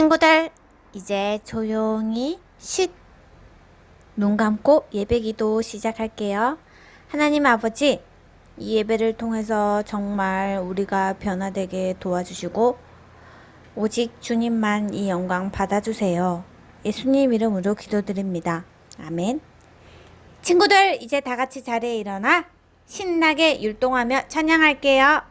친구들, 이제 조용히 쉿! 눈 감고 예배 기도 시작할게요. 하나님 아버지, 이 예배를 통해서 정말 우리가 변화되게 도와주시고, 오직 주님만 이 영광 받아주세요. 예수님 이름으로 기도드립니다. 아멘. 친구들, 이제 다 같이 자리에 일어나 신나게 율동하며 찬양할게요.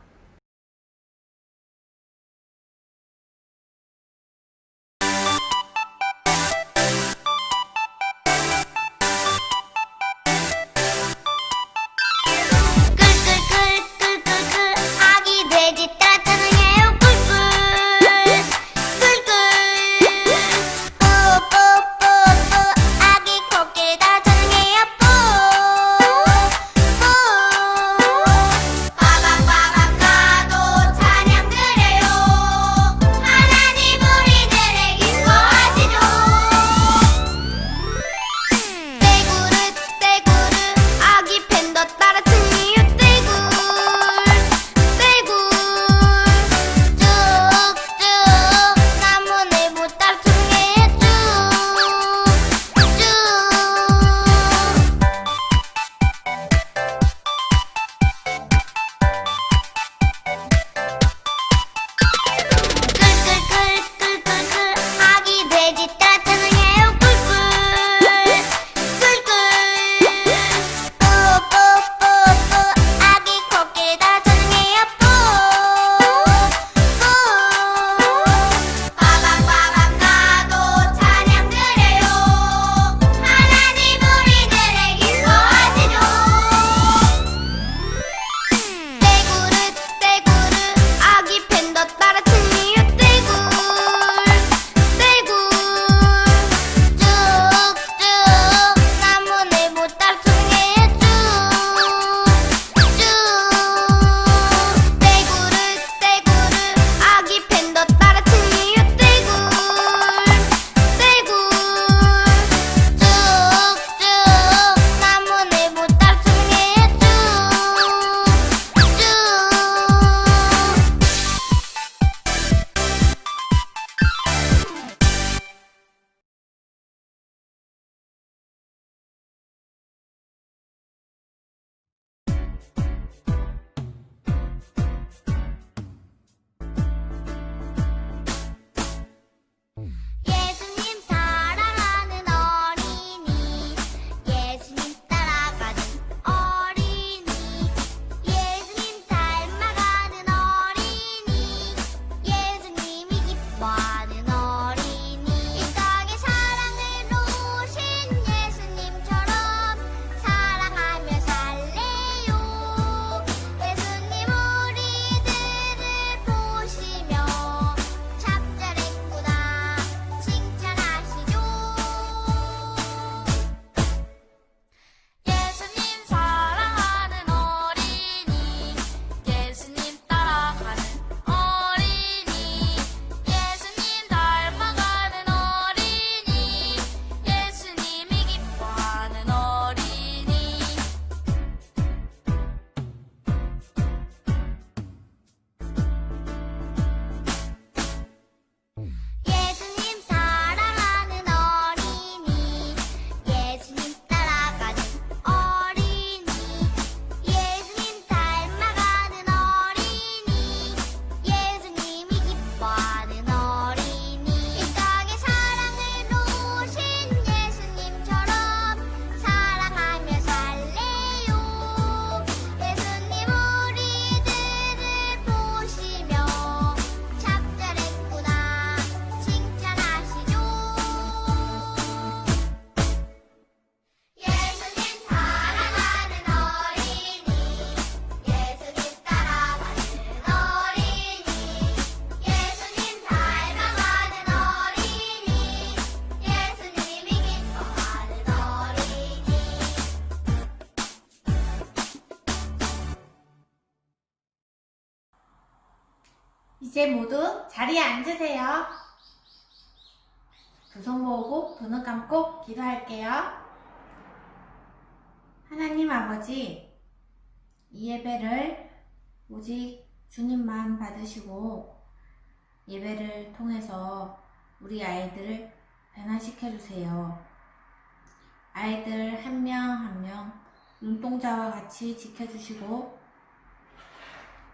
모두 자리에 앉으세요. 두 손 모으고 두 눈 감고 기도할게요. 하나님 아버지, 이 예배를 오직 주님만 받으시고 예배를 통해서 우리 아이들을 변화시켜 주세요. 아이들 한 명 한 명 눈동자와 같이 지켜주시고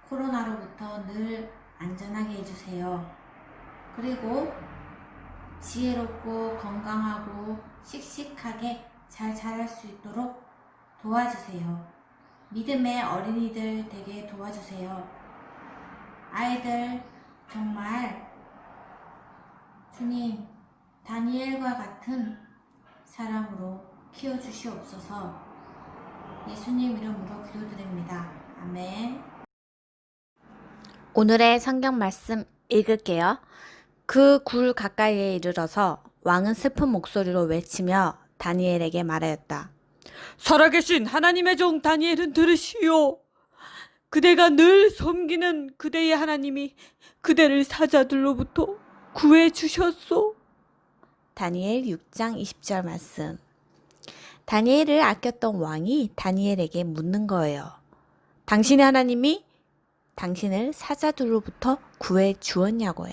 코로나로부터 늘 안전하게 해주세요. 그리고 지혜롭고 건강하고 씩씩하게 잘 자랄 수 있도록 도와주세요. 믿음의 어린이들 되게 도와주세요. 아이들 정말 주님 다니엘과 같은 사람으로 키워주시옵소서 예수님 이름으로 기도드립니다. 아멘. 오늘의 성경 말씀 읽을게요. 그 굴 가까이에 이르러서 왕은 슬픈 목소리로 외치며 다니엘에게 말하였다. 살아계신 하나님의 종 다니엘은 들으시오. 그대가 늘 섬기는 그대의 하나님이 그대를 사자들로부터 구해 주셨소. 다니엘 6장 20절 말씀. 다니엘을 아꼈던 왕이 다니엘에게 묻는 거예요. 당신의 하나님이 당신을 사자들로부터 구해 주었냐고요.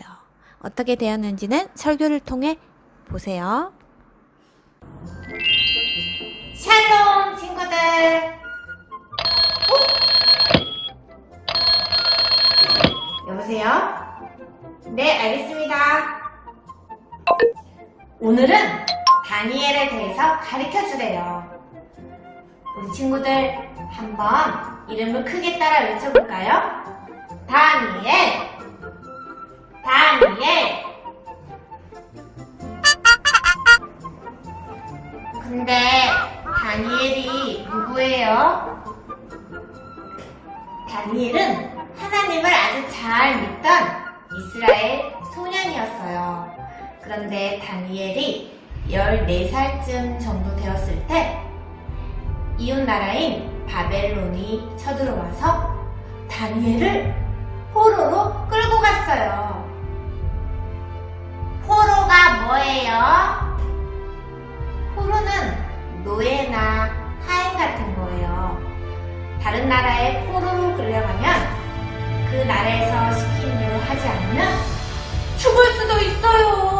어떻게 되었는지는 설교를 통해 보세요. 샬롬 친구들. 어? 여보세요? 네, 알겠습니다. 오늘은 다니엘에 대해서 가르쳐 주래요. 우리 친구들 한번 이름을 크게 따라 외쳐볼까요? 다니엘, 다니엘. 근데 다니엘이 누구예요? 다니엘은 하나님을 아주 잘 믿던 이스라엘 소년이었어요. 그런데 다니엘이 14살쯤 정도 되었을 때 이웃 나라인 바벨론이 쳐들어와서 다니엘을 포로로 끌고 갔어요. 포로가 뭐예요? 포로는 노예나 하인 같은 거예요. 다른 나라에 포로로 끌려가면 그 나라에서 시킨 대로 하지 않으면 죽을 수도 있어요.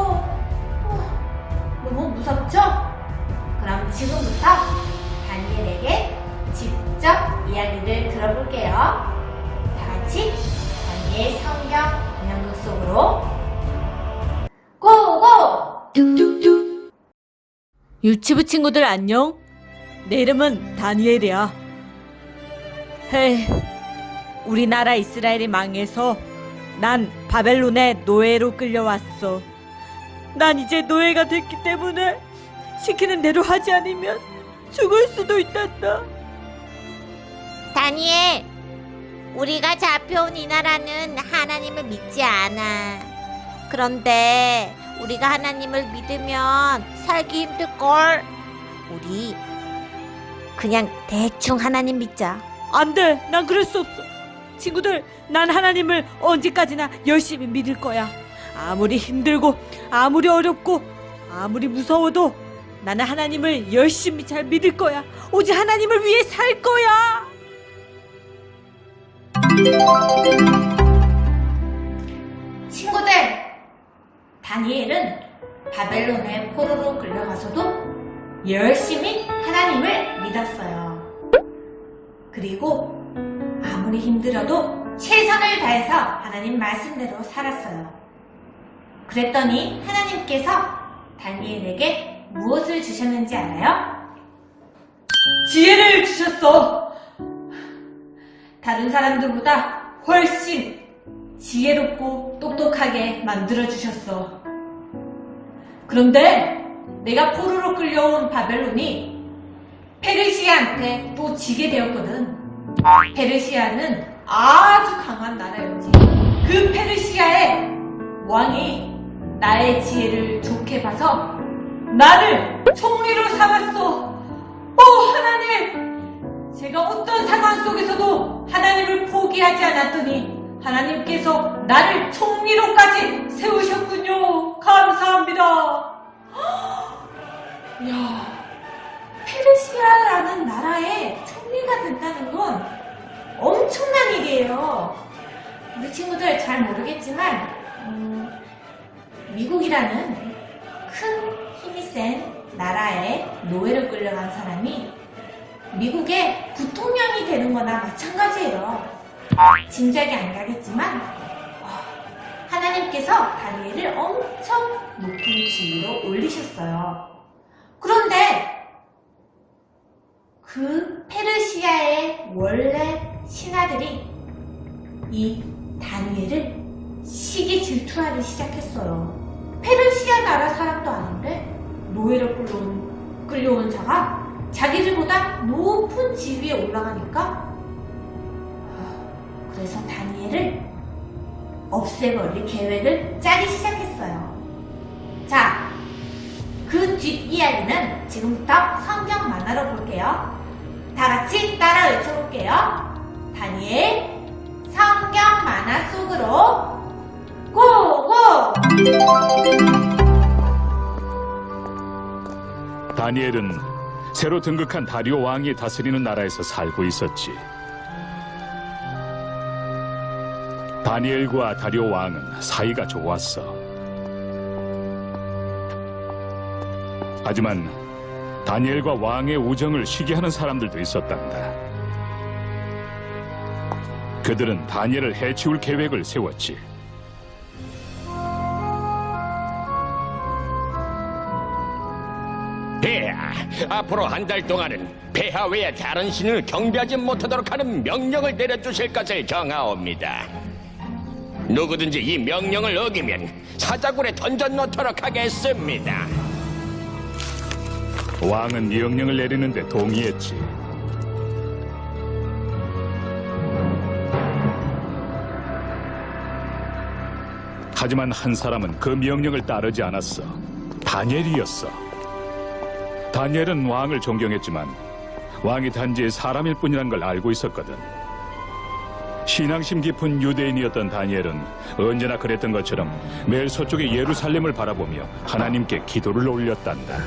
유치부 친구들 안녕. 내 이름은 다니엘이야. 헤, 우리나라 이스라엘이 망해서 난 바벨론의 노예로 끌려왔어. 난 이제 노예가 됐기 때문에 시키는 대로 하지 않으면 죽을 수도 있단다. 다니엘, 우리가 잡혀온 이 나라는 하나님을 믿지 않아. 그런데 우리가 하나님을 믿으면 살기 힘들걸. 우리 그냥 대충 하나님 믿자. 안 돼. 난 그럴 수 없어. 친구들, 난 하나님을 언제까지나 열심히 믿을 거야. 아무리 힘들고, 아무리 어렵고, 아무리 무서워도 나는 하나님을 열심히 잘 믿을 거야. 오직 하나님을 위해 살 거야. 친구들, 다니엘은 바벨론의 포로로 끌려가서도 열심히 하나님을 믿었어요. 그리고 아무리 힘들어도 최선을 다해서 하나님 말씀대로 살았어요. 그랬더니 하나님께서 다니엘에게 무엇을 주셨는지 알아요? 지혜를 주셨어. 다른 사람들보다 훨씬 지혜롭고 똑똑하게 만들어 주셨어. 그런데 내가 포로로 끌려온 바벨론이 페르시아한테 또 지게 되었거든. 페르시아는 아주 강한 나라였지. 그 페르시아의 왕이 나의 지혜를 좋게 봐서 나를 총리로 삼았어. 오 하나님! 제가 어떤 상황 속에서도 하나님을 포기하지 않았더니 하나님께서 나를 총리로까지 세우셨군요. 감사합니다. 이야, 페르시아라는 나라의 총리가 된다는 건 엄청난 일이에요. 우리 친구들 잘 모르겠지만, 음, 미국이라는 큰 힘이 센 나라에 노예로 끌려간 사람이 미국의 부통령이 되는 거나 마찬가지예요. 짐작이 안 가겠지만 어, 하나님께서 다니엘을 엄청 높은 지위로 올리셨어요. 그런데 그 페르시아의 원래 신하들이 이 다니엘을 시기 질투하기 시작했어요. 페르시아 나라 사람도 아닌데 노예로 끌려온, 끌려온 자가 자기들보다 높은 지위에 올라가니까 아, 그래서 다니엘을 없애버릴 계획을 짜기 시작했어요. 자, 그 뒷이야기는 지금부터 성경 만화로 볼게요. 다 같이 따라 외쳐볼게요. 다니엘 성경 만화 속으로 고고! 다니엘은 새로 등극한 다리오 왕이 다스리는 나라에서 살고 있었지. 다니엘과 다리오 왕은 사이가 좋았어. 하지만 다니엘과 왕의 우정을 시기하는 사람들도 있었단다. 그들은 다니엘을 해치울 계획을 세웠지. 폐하, 앞으로 한 달 동안은 폐하 외에 다른 신을 경배하지 못하도록 하는 명령을 내려주실 것을 정하옵니다. 누구든지 이 명령을 어기면 사자굴에 던져 놓도록 하겠습니다. 왕은 명령을 내리는데 동의했지. 하지만 한 사람은 그 명령을 따르지 않았어. 다니엘이었어. 다니엘은 왕을 존경했지만 왕이 단지 사람일 뿐이란 걸 알고 있었거든. 신앙심 깊은 유대인이었던 다니엘은 언제나 그랬던 것처럼 매일 서쪽의 예루살렘을 바라보며 하나님께 기도를 올렸단다.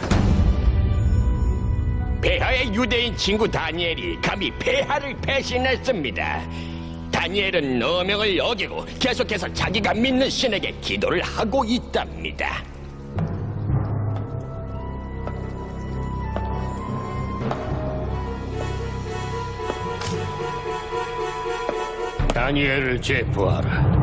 폐하의 유대인 친구 다니엘이 감히 폐하를 배신했습니다. 다니엘은 어명을 어기고 계속해서 자기가 믿는 신에게 기도를 하고 있답니다. 다니엘을 체포하라.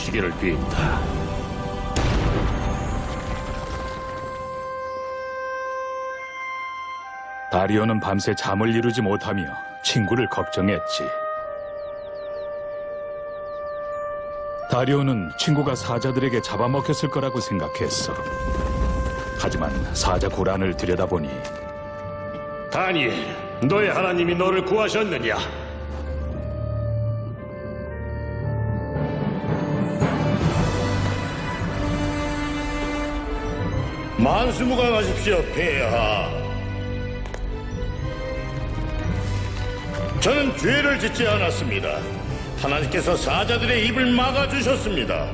시기를 빈다. 다리오는 밤새 잠을 이루지 못하며 친구를 걱정했지. 다리오는 친구가 사자들에게 잡아먹혔을 거라고 생각했어. 하지만 사자 고란을 들여다보니 다니엘, 너의 하나님이 너를 구하셨느냐? 만수무강하십시오, 폐하. 저는 죄를 짓지 않았습니다. 하나님께서 사자들의 입을 막아주셨습니다.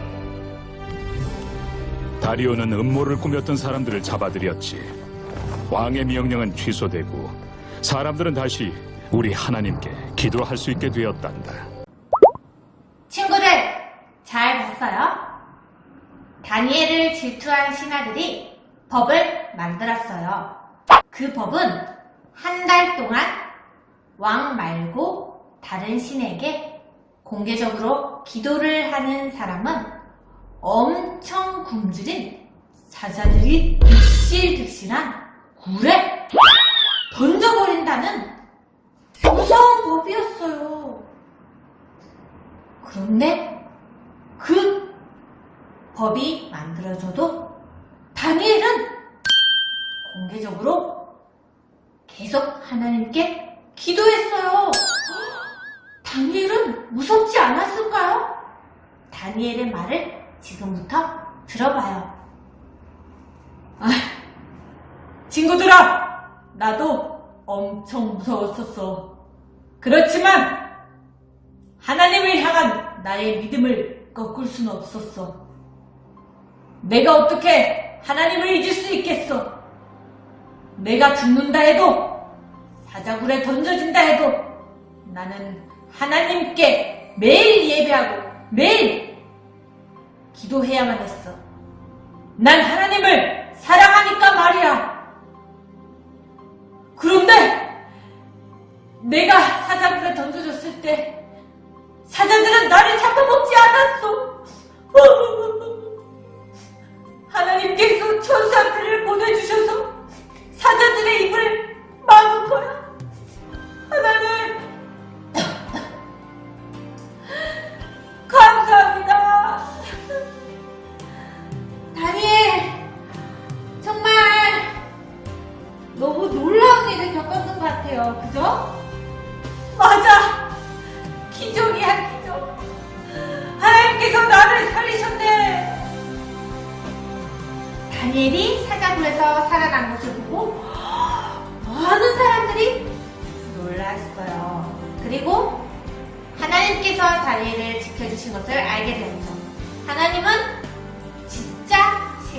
다리오는 음모를 꾸몄던 사람들을 잡아들였지. 왕의 명령은 취소되고 사람들은 다시 우리 하나님께 기도할 수 있게 되었단다. 친구들, 잘 봤어요? 다니엘을 질투한 신하들이 법을 만들었어요. 그 법은 한 달 동안 왕 말고 다른 신에게 공개적으로 기도를 하는 사람은 엄청 굶주린 사자들이 득실득실한 굴에 던져버린다는 무서운 법이었어요. 그런데 그 법이 만들어져도 다니엘은 공개적으로 계속 하나님께 기도했어요. 다니엘은 무섭지 않았을까요? 다니엘의 말을 지금부터 들어봐요. 아, 친구들아, 나도 엄청 무서웠었어. 그렇지만 하나님을 향한 나의 믿음을 꺾을 수는 없었어. 내가 어떻게 하나님을 잊을 수 있겠어? 내가 죽는다 해도 사자굴에 던져진다 해도 나는 하나님께 매일 예배하고 매일 기도해야만 했어. 난 하나님을 사랑하니까 말이야. 그런데 내가 사자굴에 던져졌을 때 사자들은 나를 잡아먹지 않았어. 하나님께서 천사들을 보내주셔서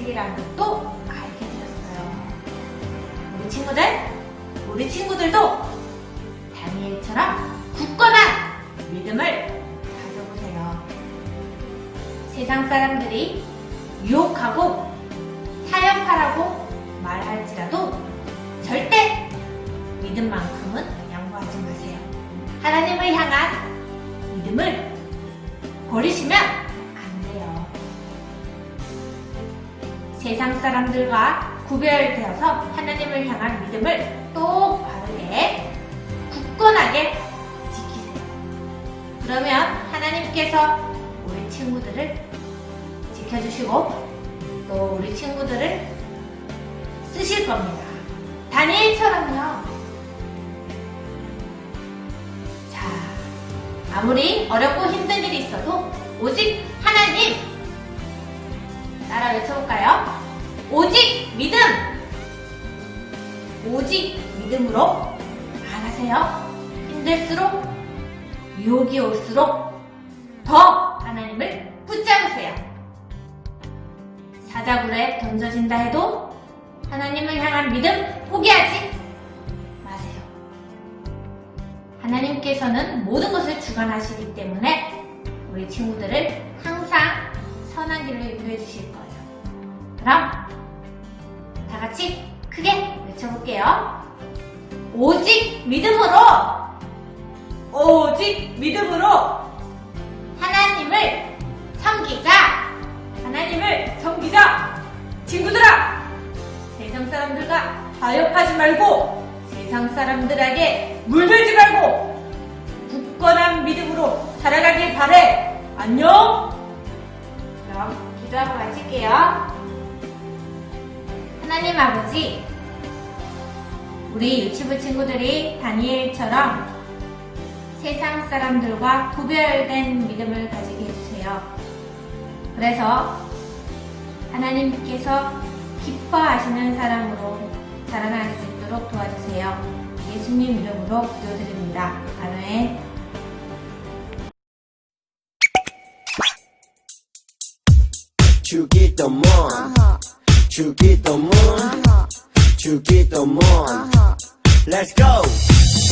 진짜 신이라는 것도 알게 되었어요. 우리 친구들, 우리 친구들도 다니엘처럼 굳건한 믿음을 가져보세요. 세상 사람들이 유혹하고 타협하라고 말할지라도 절대 믿음만큼은 양보하지 마세요. 하나님을 향한 믿음을 버리시면 세상 사람들과 구별되어서 하나님을 향한 믿음을 똑바르게 굳건하게 지키세요. 그러면 하나님께서 우리 친구들을 지켜주시고 또 우리 친구들을 쓰실 겁니다. 다니엘처럼요. 자, 아무리 어렵고 힘든 일이 있어도 오직 하나님 따라 외쳐볼까요? 오직 믿음! 오직 믿음으로 나가세요. 힘들수록 유혹이 올수록 더 하나님을 붙잡으세요. 사자굴에 던져진다 해도 하나님을 향한 믿음 포기하지 마세요. 하나님께서는 모든 것을 주관하시기 때문에 우리 친구들을 항상 선한 길로 인도해 주실 거예요. 그럼 다 같이 크게 외쳐볼게요. 오직 믿음으로 오직 믿음으로 하나님을 섬기자. 하나님을 섬기자. 친구들아, 세상 사람들과 타협하지 말고 세상 사람들에게 물들지 말고 다니엘처럼 세상 사람들과 구별된 믿음을 가지게 해주세요. 그래서 하나님께서 기뻐하시는 사람으로 자라날 수 있도록 도와주세요. 예수님 이름으로 기도드립니다. 아멘. 주기도문 주기도문 주기도문 Let's go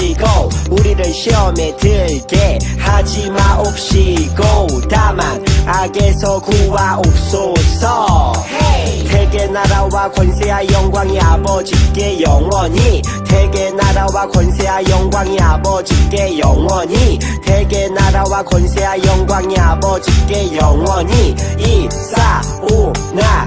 주옵시고 우리를 시험에 들게 하지 마옵시고 다만 악에서 구하옵소서. 대개 나라와 권세와 영광이 아버지께 영원히 대개 나라와 권세와 영광이 아버지께 영원히 대개 나라와 권세와 영광이 아버지께 영원히 이사오나